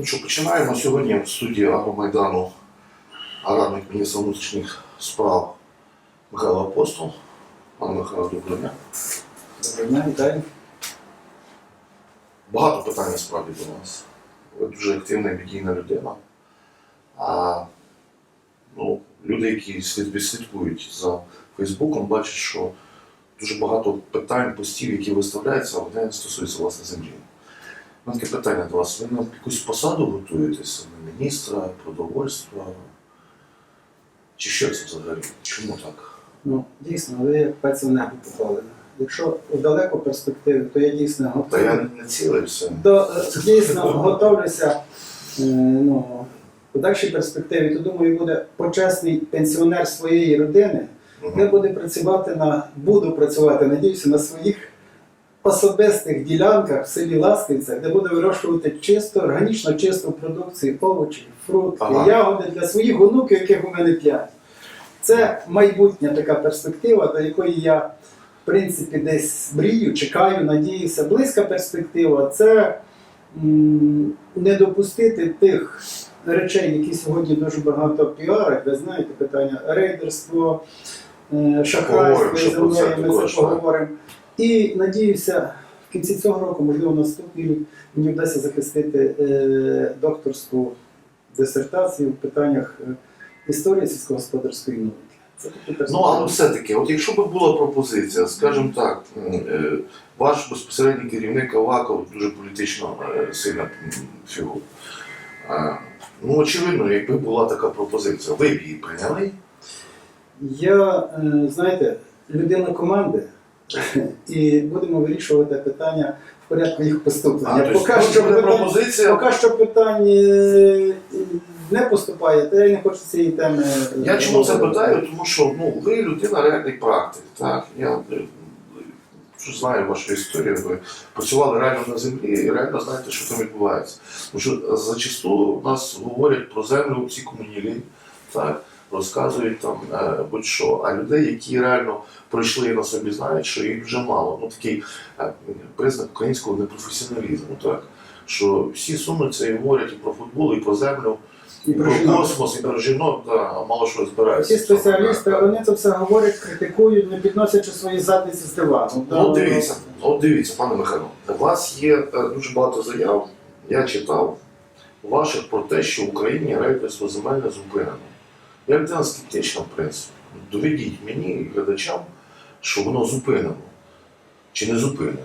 Ну що, починаємо сьогодні в студії Агромайдану радник міністра внутрішніх справ Михайло Апостол. Пане Михайло, доброго дня. Доброго дня, вітаю. Багато питань насправді до вас. Ви дуже активна і медійна людина. А ну, люди, які слідкують за Фейсбуком, бачать, що дуже багато питань, постів, які виставляються, вони стосуються власне землі. У мене таке питання до вас. Ви на якусь посаду готуєтеся? На міністра, продовольства? Чи що це взагалі? Чому так? Ну, дійсно, ви пальцем попали. Якщо у далеку перспективу, то я дійсно Та я не цілився. То е, дійсно готовлюся е, ну, в подальшій перспективі, то думаю, буде почесний пенсіонер своєї родини, Мгм. буде працювати на, буду працювати, надіюся, на своїх особистих ділянках в селі Ласківцях, де буде вирощувати чисто, органічно чисту продукцію, овочі, фрукти, Ага. ягоди для своїх онуків, яких у мене п'ять. Це майбутня така перспектива, до якої я, в принципі, десь мрію, чекаю, надіюся. Близька перспектива це м, не допустити тих речей, які сьогодні дуже багато піарять. Ви знаєте, питання рейдерство, шахрайство і землею, ми це поговоримо. І надіюся, в кінці цього року, можливо, наступний рік, мені вдасться захистити е, докторську дисертацію в питаннях е, історії сільськогосподарської науки. Ну, але все-таки, от якщо б була пропозиція, скажімо так, е, ваш безпосередній керівник Аваков дуже політично сильна фігура. Ну, очевидно, якби була така пропозиція, ви б її прийняли? Я, е, знаєте, людина команди, і будемо вирішувати питання в порядку їх поступлення. А, поки, що питань, пропозиція, поки що питань е, не поступає, то я не хочу цієї теми. я чому це питаю? Тому що ну, ви людина реальний практик. Так? Я е, знаю вашу історію, ви працювали реально на землі і реально знаєте, що там відбувається. Тому що зачасту у нас говорять про землю всі комунілі, так, розказують там е, будь-що. А людей, які реально пройшли і на собі знають, що їх вже мало. Ну такий е, признак українського непрофесіоналізму, так. Що всі сунуться і говорять і про футбол, і про землю, І про космос, і про жінок, да, мало що збираються. Ці спеціалісти, вони це все говорять, критикують, не підносячи свої задниці з дивану. Ну, от дивіться, от дивіться, пане Михайло, у вас є е, дуже багато заяв, я читав ваших про те, що в Україні рейдерство земельне зупинено. Я людина скептична, в принципі. Доведіть мені і глядачам, що воно зупинено. Чи не зупинено?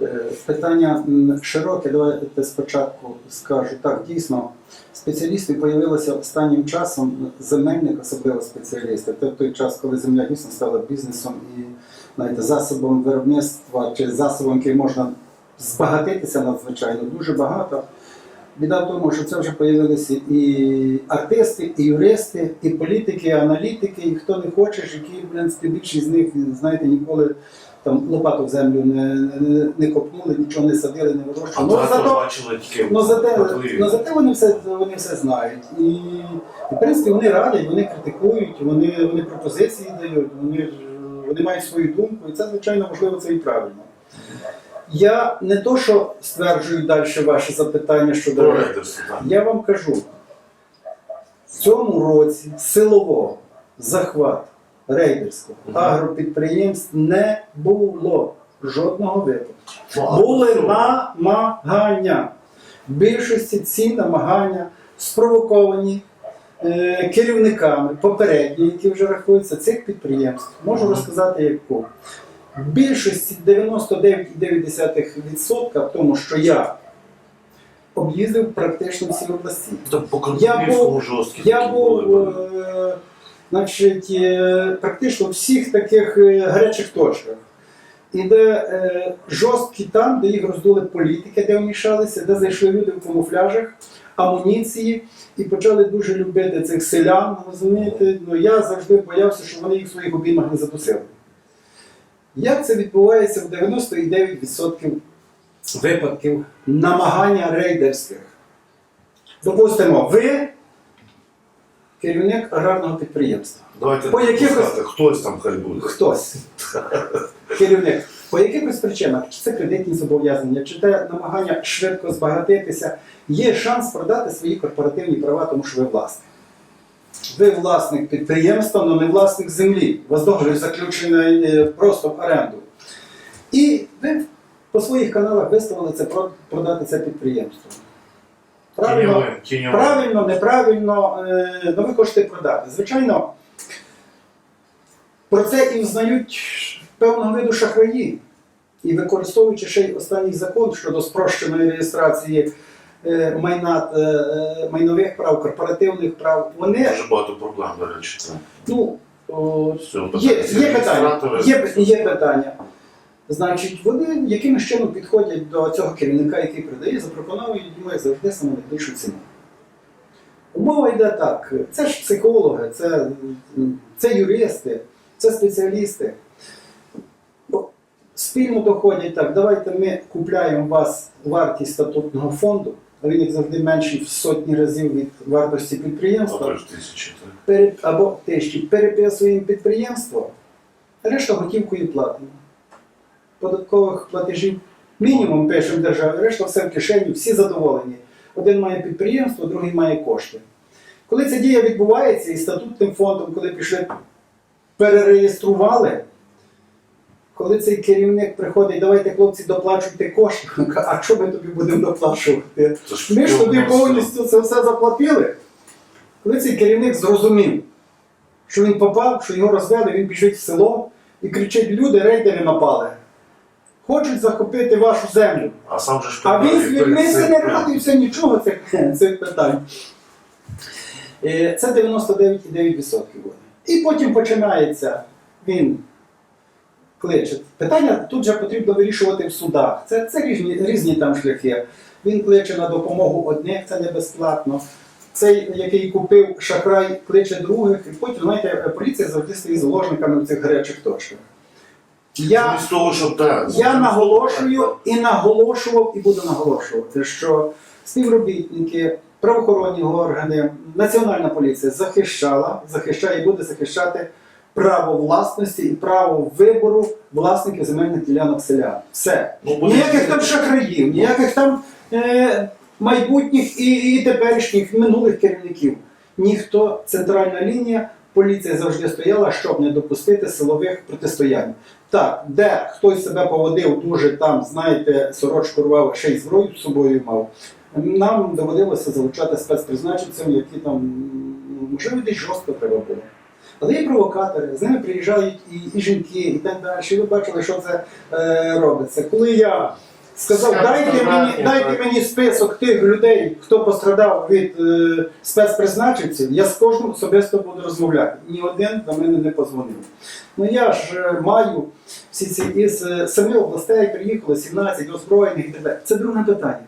Е, Питання широке, давайте спочатку скажу. Так, дійсно, спеціалістів з'явилося останнім часом земельник, особливо спеціалісти. Це той час, коли земля дійсно стала бізнесом і знаєте, засобом виробництва чи засобом, який можна збагатитися надзвичайно, дуже багато. Біда в тому, що це вже з'явилися і артисти, і юристи, і політики, і аналітики, і хто не хочеш, які, в принципі, більшість з них, знаєте, ніколи там лопату в землю не, не, не копнули, нічого не садили, не вирощували. Ну, зато, ну, зате, ну, зате вони все, вони все знають. І, в принципі, вони радять, вони критикують, вони, вони пропозиції дають, вони, вони мають свою думку, і це, звичайно, можливо, це і правильно. Я не то, що стверджую далі ваше запитання щодо так. я вам кажу, в цьому році силового захвату рейдерського Мгм. агропідприємств не було жодного випадку. Були намагання. В більшості ці намагання спровоковані е, керівниками попередні, які вже рахуються цих підприємств. Можу розказати яку. В більшості 99,9% в тому, що я об'їздив практично всі області. Та Я був- жорсткі Я був були. е, значить, е, практично в всіх таких е, гарячих точках. І де е, жорсткі там, де їх роздули політики, де вмішалися, де зайшли люди в камуфляжах, амуніції і почали дуже любити цих селян. Розумієте, ну я завжди боявся, що вони їх в своїх обіймах не задусили. Як це відбувається в 99% випадків намагання рейдерських? Допустимо, ви керівник аграрного підприємства. Давайте по якихось- хтось там хай буде. Хтось. Керівник. по якихось причинах, чи це кредитні зобов'язання, чи те намагання швидко збагатитися, є шанс продати свої корпоративні права, тому що ви власник. Ви власник підприємства, але не власник землі. У вас договір заключений е, просто в оренду. І ви по своїх каналах виставили це продати це підприємство. Правильно, тіньовим. правильно, неправильно, е, ну ви хочете продати. Звичайно, про це і знають певного виду шахраї. І використовуючи ще й останній закон щодо спрощеної реєстрації майна, е, е, майнових прав, корпоративних прав, вони Дуже багато проблем, до речі. Так. ну, Все, Є, є питання. Є, є питання. Значить, вони якимось чином підходять до цього керівника, який продає, запропонують йому як завжди саме найбільшу ціну. Умова йде так: це ж психологи, це, це юристи, це спеціалісти. Спільно доходять так, давайте ми купляємо вас вартість статутного фонду, він як завжди менший в сотні разів від вартості підприємства пере, або тисячі переписуємо підприємство, решта готівкою платимо. Податкових платежів мінімум пишемо державі, решта все в кишені, всі задоволені. Один має підприємство, другий має кошти. Коли ця дія відбувається і статутним фондом, коли пішли, перереєстрували, коли цей керівник приходить, давайте хлопці доплачуйте кошти, а що ми тобі будемо доплачувати? Ми ж тобі повністю це все заплатили. Коли цей керівник зрозумів, що він попав, що його розвели, він біжить в село і кричить: люди, рейдери напали. Хочуть захопити вашу землю. А сам же ж А він з людьми це не радився нічого цих, цих питань. Е, Це 99,9% буде. І потім починається, він кличе. Питання тут же потрібно вирішувати в судах. Це, це різні, різні там шляхи. Він кличе на допомогу одних, це не безплатно. Цей, який купив шахрай, кличе других, і потім, знаєте, поліція завжди стоїть заложниками в цих гарячих точках. Я, того, щоб так. я наголошую і наголошував, і буду наголошувати, що співробітники, правоохоронні органи, Національна поліція захищала, захищає і буде захищати право власності і право вибору власників земельних ділянок селян. Все. Ну, Ніяких там шахраїв, ніяких там е, майбутніх і, і теперішніх минулих керівників. Ніхто, центральна лінія, поліція завжди стояла, щоб не допустити силових протистоянь. Так, де хтось себе поводив дуже там, знаєте, сорочку рвав, ще й зброю з собою мав. Нам доводилося залучати спецпризначенців, які там, можливо, десь жорстко треба було. Але є провокатори, з ними приїжджають і, і жінки, і так далі. І ви бачили, що це е, робиться. Коли я сказав, дайте мені, дайте мені список тих людей, хто пострадав від е, спецпризначенців, я з кожним особисто буду розмовляти. Ні один до мене не позвонив. Ну я ж е, маю всі ці із е, семи областей приїхало 17 озброєних і так далі. Це друге питання.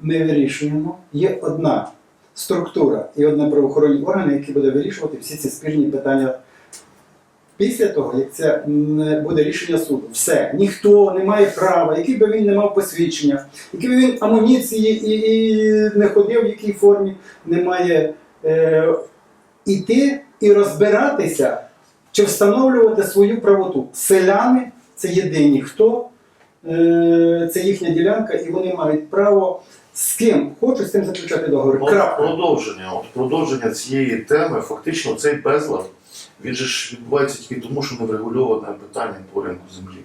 Ми вирішуємо. Є одна структура і одне правоохоронні органи, які буде вирішувати всі ці спірні питання. Після того, як це буде рішення суду, все, ніхто не має права, який би він не мав посвідчення, який би він амуніції і, і не ходив в якій формі, не має е, іти і розбиратися чи встановлювати свою правоту. Селяни це єдині хто, е, це їхня ділянка, і вони мають право з ким хочуть з тим заключати договір. Ну, Крапка. Продовження. От продовження цієї теми, фактично, цей безлад, він же ж відбувається тільки тому, що не врегульоване питання по ринку землі.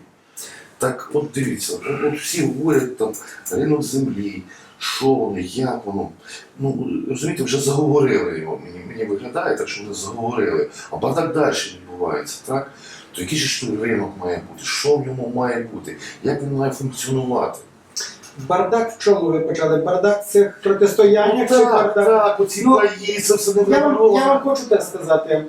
Так, от дивіться, от, от всі говорять там ринок землі, що воно, як воно. Ну, розумієте, вже заговорили його. Мені, мені виглядає так, що вони заговорили. А бардак далі відбувається, так? То який же ж той ринок має бути? Що в ньому має бути? Як він має функціонувати? Бардак в чому ви почали? Бардак в цих протистояннях чи так, бардак? так, оці Ну, паї, це все не Я вам, я вам хочу так сказати.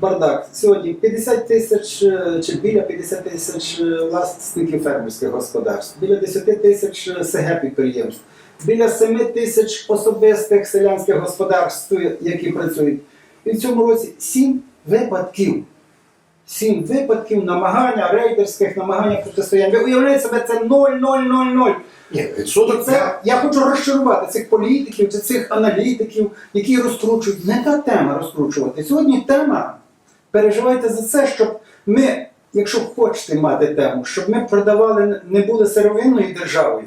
Бардак. Сьогодні 50 тисяч е, чи біля 50 тисяч е, власників фермерських господарств, біля 10 тисяч е, СГ підприємств, біля 7 тисяч особистих селянських господарств, які працюють. І в цьому році 7 випадків. Сім випадків намагання рейдерських, намагання протистояння. Ви уявляєте себе, це 0,000. Ні, І відсоток це я хочу розчарувати цих політиків чи цих аналітиків, які розкручують. Не та тема розкручувати. Сьогодні тема переживайте за це, щоб ми якщо хочете мати тему, щоб ми продавали, не були сировинною державою,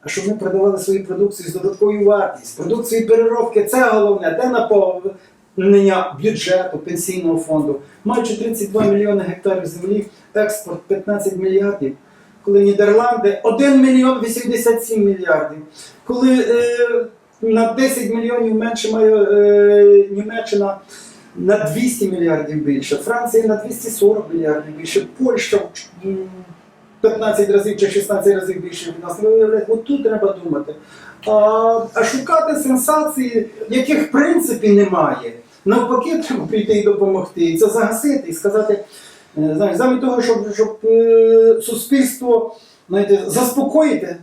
а щоб ми продавали свою продукцію з додатковою вартістю, продукцію переробки, це головне, де наповнення бюджету, пенсійного фонду. Маючи 32 мільйони гектарів землі, експорт 15 мільярдів. Коли Нідерланди 1 мільйон 87 мільярдів. Коли е, на 10 мільйонів менше має е, Німеччина на 200 мільярдів більше, Франція на 240 мільярдів більше, Польща м, 15 разів чи 16 разів більше від нас. От тут треба думати. А, а шукати сенсації, яких в принципі немає. Навпаки, треба прийти і допомогти. І це загасити і сказати, е, знаєш, замість того, щоб, щоб е, суспільство знаєте, заспокоїти.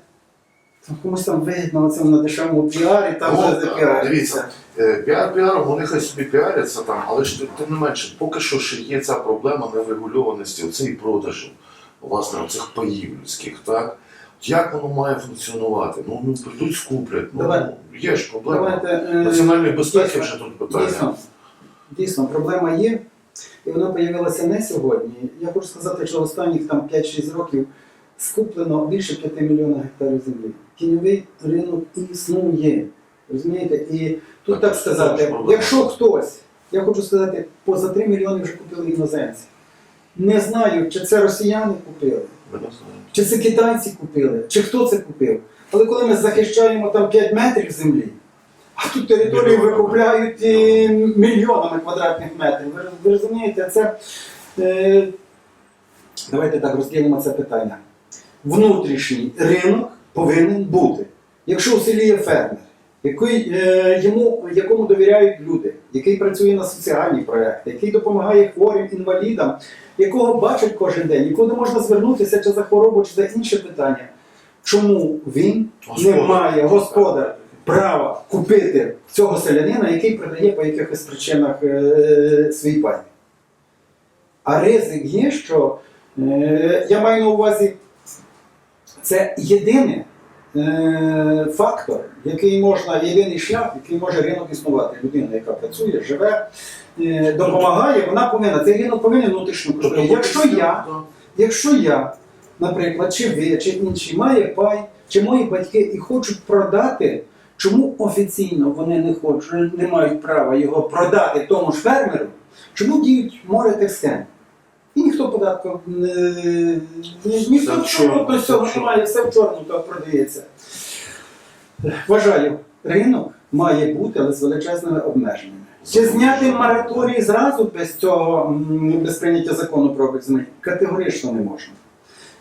там Комусь там на цьому на дешевому піарі, там Ну, вже так. Дивіться, е, піар піаром, вони хай собі піаряться там, але ж тим не менше, поки що ще є ця проблема нерегульованості, оцей продажу, власне, оцих паїв людських, так? Як воно має функціонувати? Ну, ну прийдуть, скуплять. Ну, Давай. є ж проблема. Давайте, Національної безпеки вже тут питання. Дійсно, дійсно, проблема є, і вона з'явилася не сьогодні. Я хочу сказати, що останніх там 5-6 років скуплено більше 5 мільйонів гектарів землі. Тіньовий ринок існує. Розумієте? І тут Так, так, сказати, якщо хтось, я хочу сказати, поза 3 мільйони вже купили іноземці. Не знаю, чи це росіяни купили, чи це китайці купили, чи хто це купив. Але коли ми захищаємо там 5 метрів землі, а тут територію викупляють е, мільйонами квадратних метрів. Ви, ви розумієте, це. Е, давайте так розділимо це питання. Внутрішній ринок повинен бути. Якщо у селі є фермер, який, е, йому, якому довіряють люди, який працює на соціальні проекти, який допомагає хворим інвалідам, якого бачать кожен день, нікуди можна звернутися чи за хворобу, чи за інше питання. Чому він не має господар права купити цього селянина, який продає по якихось причинах е, свій пай? А ризик є, що е, я маю на увазі, це єдиний е, фактор, який можна, єдиний шлях, який може ринок існувати. Людина, яка працює, живе, е, допомагає, вона повинна, цей ринок повинен внутрішньо Тобто, працювати. Якщо я. Якщо я, наприклад, чи ви, чи інші має пай, чи мої батьки і хочуть продати, чому офіційно вони не хочуть, не мають права його продати тому ж фермеру, чому діють море тих схем? І ніхто податку не ні, ніхто в всього чорному. немає, все в чорному так продається. Вважаю, ринок має бути, але з величезними обмеженнями. Чи зняти мораторій зразу без цього, без прийняття закону про обіг? Категорично не можна.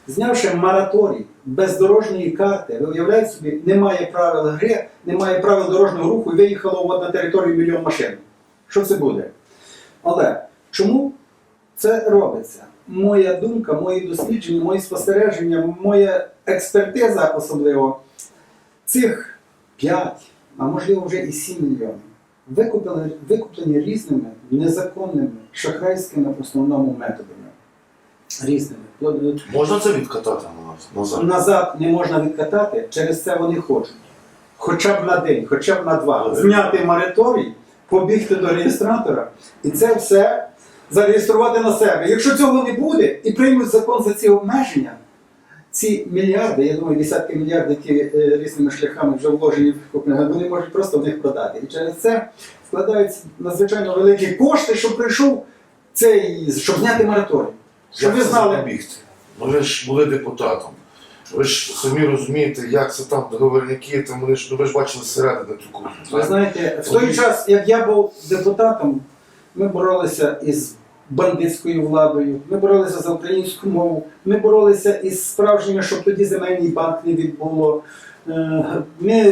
Знявши мораторій без дорожньої карти, ви уявляєте собі, немає правил гри, немає правил дорожнього руху і виїхало от на територію мільйон машин. Що це буде? Але чому це робиться? Моя думка, мої дослідження, мої спостереження, моя експертиза особливо цих 5, а можливо вже і 7 мільйонів викуплені різними незаконними шахрайськими в основному методами. Різними. Вплоть Можна це відкатати назад? назад не можна відкатати, через це вони хочуть. Хоча б на день, хоча б на два. Зняти мораторій, побігти до реєстратора і це все зареєструвати на себе. Якщо цього не буде і приймуть закон за ці обмеження, ці мільярди, я думаю, десятки мільярдів, які е, різними шляхами вже вложені в куплення, вони можуть просто в них продати. І через це вкладаються надзвичайно великі кошти, щоб прийшов цей, щоб зняти мораторій. Щоб ви знали, запобігти? Ну ви ж були депутатом. Ви ж самі розумієте, як це там договорники, там вони ж ну, ви ж бачили зсередини цю кухню. Ви так? знаєте, в той час, як я був депутатом, ми боролися із бандитською владою, ми боролися за українську мову, ми боролися із справжніми, щоб тоді земельний банк не відбуло. Е, Ми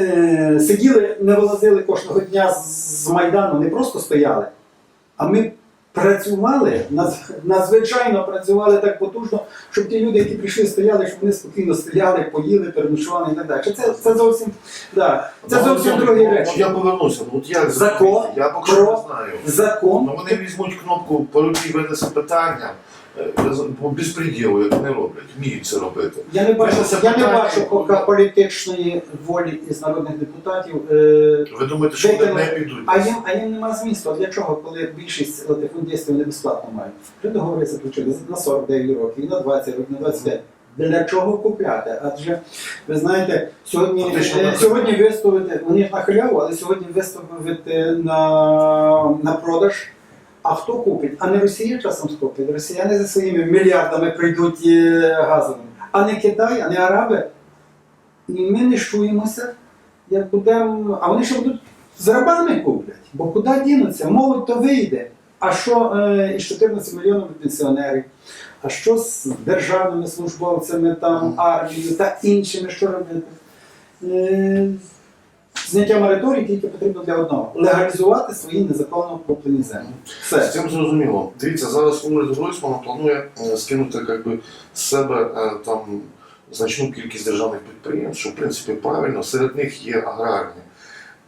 сиділи, не вилазили кожного дня з- з Майдану, не просто стояли, а ми працювали, надзвичайно працювали так потужно, щоб ті люди, які прийшли, стояли, щоб вони спокійно стояли, поїли, переночували і так далі. Це, це зовсім, да, це зовсім другі речі. Я повернуся. Ну, от я Закон? Я поки що не знаю. Закон Ну вони візьмуть кнопку по руці винесе питання, безпреділу, як вони роблять, вміють це робити. Я не бачу, Це я не бачу поки політичної волі із народних депутатів. Е, Ви думаєте, що вони не підуть? А їм, а їм нема змісту. А для чого, коли більшість латифундистів вони безплатно мають? Вже договори заключили на 49 років, і на 20 років, на 25. Для чого купляти? Адже ви знаєте, сьогодні, Фактично, е, сьогодні виставити, вони на халяву, але сьогодні виставити на, на продаж. А хто купить? А не Росія часом скупить. Росіяни за своїми мільярдами прийдуть е, газовими. А не Китай, а не Араби. І ми не шуємося, як будемо. А вони ще будуть з рабами куплять. Бо куди дінуться? Молодь то вийде. А що е, із 14 мільйонами пенсіонерів? А що з державними службовцями, там, армією та іншими, що робити? Е, зняття мораторії тільки потрібно для одного легалізувати свої незаконно куплені землі. З цим зрозуміло. Дивіться, зараз уряд Гройсмана планує е, скинути як би, з себе е, там значну кількість державних підприємств, що в принципі правильно, серед них є аграрні.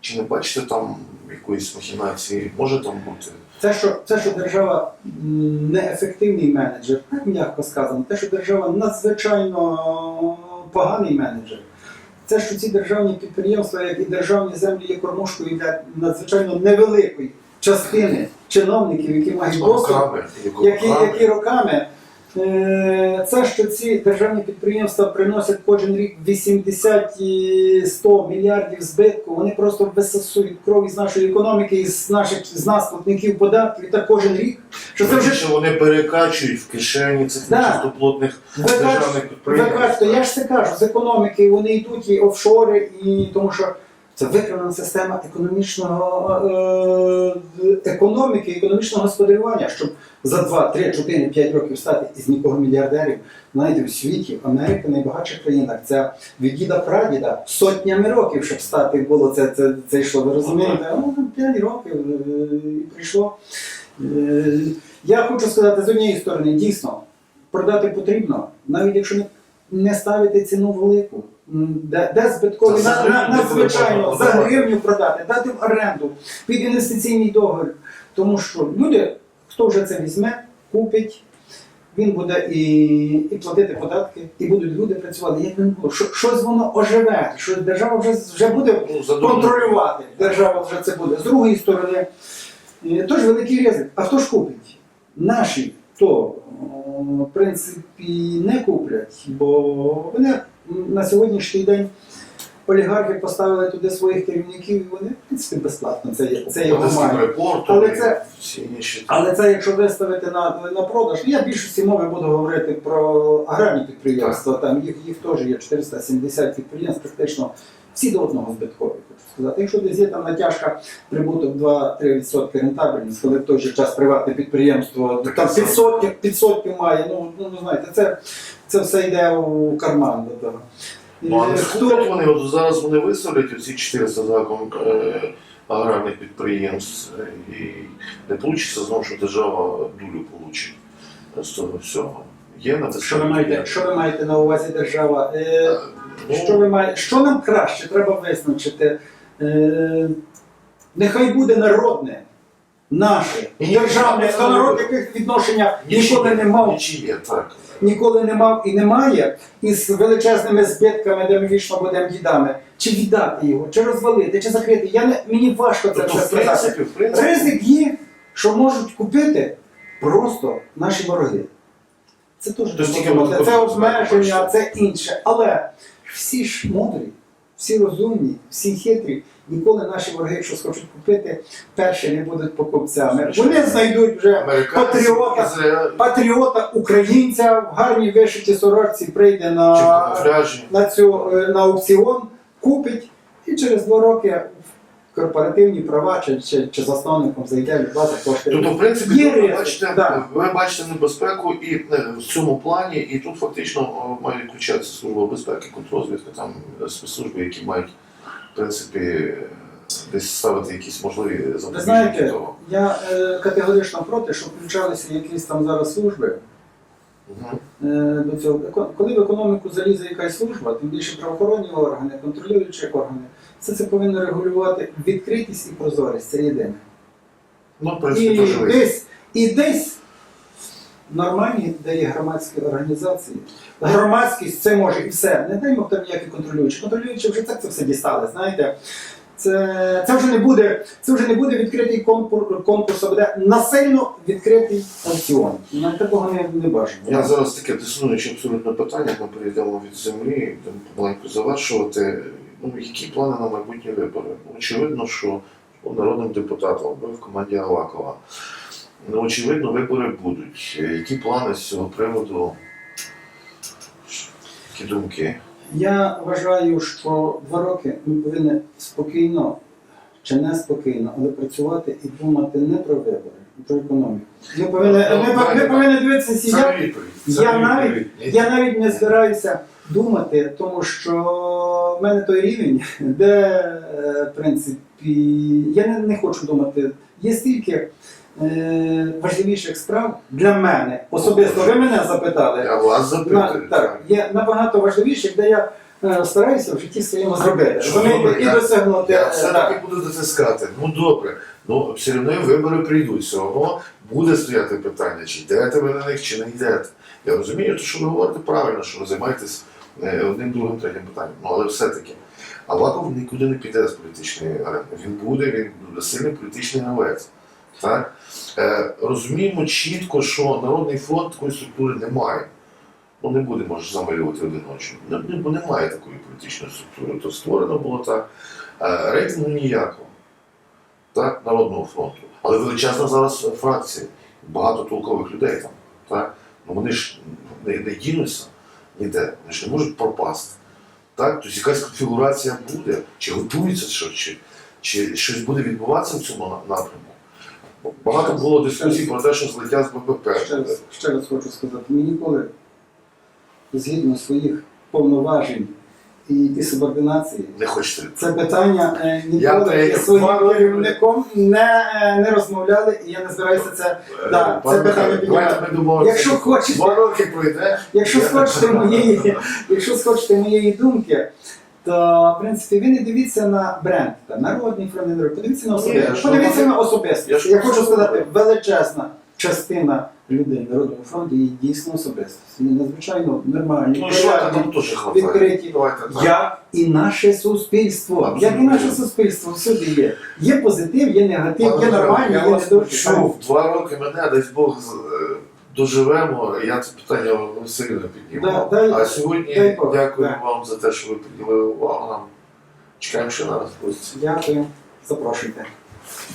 Чи не бачите там якоїсь махінації? Може там бути? Це, що, це, що держава неефективний менеджер, так м'яко сказано, те, що держава надзвичайно поганий менеджер. Це, що ці державні підприємства, як і державні землі, є кормушкою для надзвичайно невеликої частини чиновників, які мають доступ, які, які роками. Е, Це, що ці державні підприємства приносять кожен рік 80 і 100 мільярдів збитку, вони просто висосують кров із нашої економіки, із наших з нас, платників податків, і так кожен рік. Що це вже Що вони перекачують в кишені цих Да. нечистоплотних державних підприємств. я ж це кажу, з економіки вони йдуть і офшори, і тому що це виконана система економічного е, економіки, економічного господарювання, щоб за 2, 3, 4, 5 років стати із нікого мільярдерів. Знаєте, у світі Америка найбагатша країна. Це від діда прадіда сотнями років, щоб стати було це, це, це йшло. Ви розумієте? Ну, 5 років е, і прийшло. Е, Я хочу сказати з однієї сторони, дійсно, продати потрібно, навіть якщо не ставити ціну велику. Де, де збиткові Та на, на, надзвичайно за гривню продати, дати в оренду під інвестиційний договір. Тому що люди, хто вже це візьме, купить, він буде і, і платити податки, і будуть люди працювати. Як не було, щось воно оживе, що держава вже, вже буде Ну, контролювати. Держава вже це буде. З другої сторони, е, теж великий ризик. А хто ж купить? Наші то в принципі не куплять, бо вони на сьогоднішній день олігархи поставили туди своїх керівників, і вони в принципі безплатно це, є- це його мають. Але це- Але це якщо виставити на, на продаж, я в більшості мови буду говорити про аграрні підприємства. Там їх, їх теж є 470 підприємств, практично всі до одного збиткові. Сказати. Якщо десь є там натяжка прибуток 2-3% рентабельність, коли в той же час приватне підприємство Так, там це- підсотків, підсотків має, ну, ну, ну знаєте, це, це все йде у карман до того. Ну, а не скуплять вони, от зараз вони виставлять оці 400 закон е, аграрних підприємств, е, і не вийде знову, що держава долю получить з того всього. Є на це Що ви маєте, що ви маєте на увазі держава? Е, Ну, Що, ви має... що нам краще треба визначити? Е... Нехай буде народне, наше, державне, народ, яких відношення ніколи не мав, ніколи не мав і не має, із величезними збитками, де ми вічно будемо дідами. Чи віддати його, чи розвалити, чи закрити. Я не... Мені важко це Тобто, все сказати. Ризик є, що можуть купити просто наші вороги. Це теж це обмеження, це інше. Але всі ж мудрі, всі розумні, всі хитрі. Ніколи наші вороги, якщо схочуть купити, перші не будуть покупцями. Вони знайдуть вже патріота. Патріота українця в гарній вишиті сорочці прийде на, на, цю, е, на аукціон, купить і через два роки корпоративні права чи, чи, чи засновником зайде відплатить кошти. Тобто, в принципі, Є ви ризик, бачите, да. ви бачите небезпеку і е, в цьому плані, і тут фактично має включатися служба безпеки, контррозвідки, там е, спецслужби, які мають в принципі е, десь ставити якісь можливі Ви запобіжники знаєте, того. я е, категорично проти, щоб включалися якісь там зараз служби. Е, до цього. Коли в економіку залізе якась служба, тим більше правоохоронні органи, контролюючі органи, все це повинно регулювати відкритість і прозорість. Це єдине. Ну, в принципі, І дуже десь, і десь нормальні, де є громадські організації. Громадськість це може і все. Не даймо там ніякі контролюючі. Контролюючі вже так це все дістали. Знаєте, це, це вже не буде, це вже не буде відкритий конкурс, конкурс, а буде насильно відкритий аукціон. Нам такого не, не бажано. Я зараз таке диснуюче абсолютно питання, ми перейдемо від землі, там помаленьку завершувати. Ну, які плани на майбутні вибори? Ну, Очевидно, що ну, народним депутатом ви в команді Авакова. Ну, очевидно, вибори будуть. Які плани з цього приводу? Які думки? Я вважаю, що два роки ми повинні спокійно чи не спокійно, але працювати і думати не про вибори, а про економіку. Ми повинні, ми, ми повинні дивитися всі. Я, я навіть- я навіть не збираюся думати, тому що в мене той рівень, де, е, в принципі, я не, не хочу думати. Є стільки е, важливіших справ для мене. Особисто ви мене запитали. Я вас На, так, є набагато важливіших, де я е, стараюся в житті своєму зробити. Що Розумієте? добре, І я- досягнути. Я е, все-таки буду затискати. Ну добре. Ну все одно вибори прийдуть. Все одно буде стояти питання, чи йдете ви на них, чи не йдете. Я розумію, що ви говорите правильно, що ви займаєтесь одним, другим, третім питанням. Ну але все-таки. Аваков нікуди не піде з політичної арени. Він буде, він буде сильний політичний гравець. Так? Е, розуміємо чітко, що Народний фронт такої структури не має. Ну, не будемо ж замалювати не, бо немає такої політичної структури. То створено було так. Е, рейтингу ніякого. Так, Народного фронту. Але величезна зараз фракція. Багато толкових людей там. Так? Ну вони ж не, не дінуться ніде, ж не можуть пропасти. Так? Тобто якась конфігурація буде, чи готується, що, чи, чи щось буде відбуватися в цьому напрямку. Багато було дискусій про те, що злиття з БПП. Ще раз, ще раз хочу сказати, ми ніколи згідно своїх повноважень і, і субординації. Не хочете. Це питання е, Я ніколи те- своїм керівником не, е, не розмовляли, і я не збираюся це. Да, Е, це питання піднімати. Якщо хочете- Два роки пройде. Якщо схочете моєї, якщо схочете моєї думки, то в принципі ви не дивіться на бренд, там, народний фронт, подивіться на Ні, особистість. Подивіться на Я особистість. ж Я хочу сказати, величезна частина людей народного фронту є дійсно особистість. Вони надзвичайно нормальні, Ну, відкриті. Давайте. Як і наше суспільство. Абсолютно. Як і наше суспільство всюди є. Є позитив, є негатив, Пане є нормальні, я є вас недовгі. почув. Два роки мене, дай Бог, е, доживемо. Я це питання сильно піднімав. Да, дай- а сьогодні дай дякую да. вам за те, що ви приділили увагу нам. Чекаємо ще на раз. Дякую. Запрошуйте.